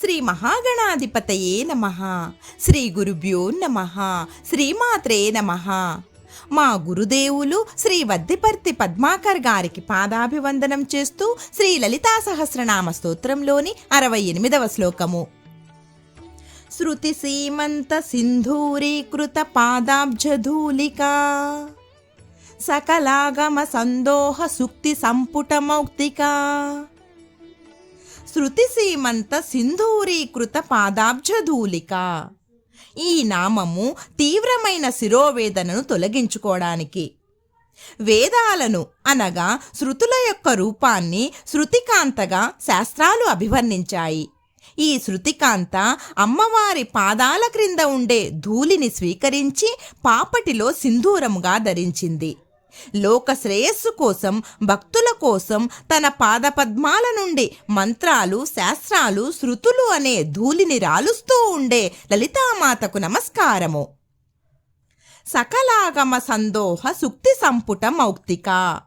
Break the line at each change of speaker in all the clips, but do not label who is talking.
శ్రీ మహాగణాధిపతయే నమ. శ్రీ గురుభ్యో నమ. శ్రీమాత్రే నమ. మా గురుదేవులు శ్రీ వద్దిపర్తి పద్మాకర్ గారికి పాదాభివందనం చేస్తూ శ్రీ లలితా సహస్రనామ స్తోత్రంలోని అరవై ఎనిమిదవ శ్లోకము. శృతి సీమంత సింధూరీకృత పాదాబ్జధూలికా. సకలాగమ సందోహ సుక్తి సంపుట శృతి సీమంత సింధూరీకృత పాదాబ్జధూలిక. ఈ నామము తీవ్రమైన శిరోవేదనను తొలగించుకోవడానికి. వేదాలను అనగా శృతుల యొక్క రూపాన్ని శృతికాంతగా శాస్త్రాలు అభివర్ణించాయి. ఈ శృతికాంత అమ్మవారి పాదాల క్రింద ఉండే ధూళిని స్వీకరించి పాపటిలో సింధూరముగా ధరించింది. లోక శ్రేయస్సు కోసం భక్తుల కోసం తన పాదపద్మాల నుండి మంత్రాలు శాస్త్రాలు శృతులు అనే ధూళిని రాలుస్తూ ఉండే లలితామాతకు నమస్కారము. సకలాగమ సందోహ సుక్తి సంపుట మౌక్తిక.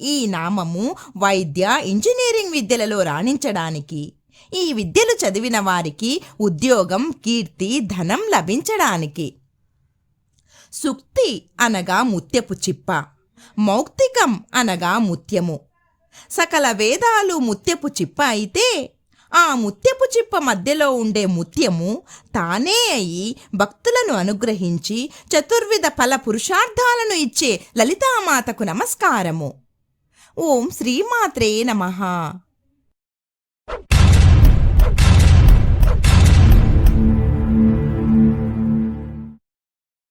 ఈ నామము వైద్య ఇంజనీరింగ్ విద్యలలో రాణించడానికి ఈ విద్యలు చదివిన వారికి ఉద్యోగం కీర్తి ధనం లభించడానికి. సుక్తి అనగా ముత్యపు చిప్ప మౌక్తికం అనగా ముత్యము. సకల వేదాలు ముత్యపు చిప్ప అయితే ఆ ముత్యపు చిప్ప మధ్యలో ఉండే ముత్యము తానే అయి భక్తులను అనుగ్రహించి చతుర్విధ ఫల పురుషార్థాలను ఇచ్చే లలితామాతకు నమస్కారము. ఓం శ్రీమాత్రే నమః.